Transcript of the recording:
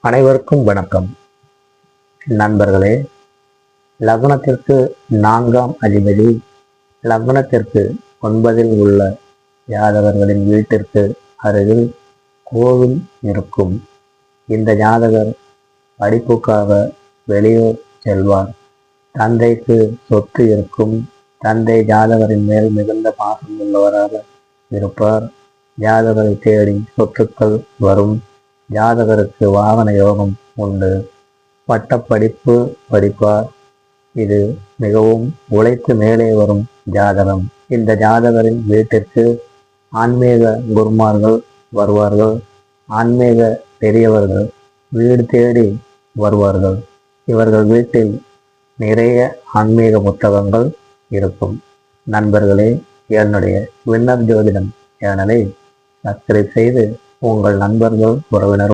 அனைவருக்கும் வணக்கம். நண்பர்களே லக்னத்திற்கு நான்காம் அதிபதி லக்னத்திற்கு ஒன்பதில் உள்ள ஜாதகர்களின் வீட்டிற்கு அருகில் கோவில் இருக்கும். இந்த ஜாதகர் படிப்புக்காக வெளியூர் செல்வார். தந்தைக்கு சொத்து இருக்கும். தந்தை ஜாதகரின் மேல் மிகுந்த பாசம் உள்ளவராக இருப்பார். ஜாதகரை தேடி சொத்துக்கள் வரும். ஜாதகருக்கு வாகன யோகம் உண்டு. பட்டப்படிப்பு படிப்பார். இது மிகவும் உழைத்து மேலே வரும் ஜாதகம். இந்த ஜாதகரின் வீட்டிற்கு ஆன்மீக குருமார்கள் வருவார்கள். ஆன்மீக பெரியவர்கள் வீடு தேடி வருவார்கள். இவர்கள் வீட்டில் நிறைய ஆன்மீக புத்தகங்கள் இருக்கும். நண்பர்களே என்னுடைய விண்ணப் ஜோதிடம் சேனலை சப்ஸ்கிரைப் செய்து உங்கள் நண்பர்கள் உறவினர்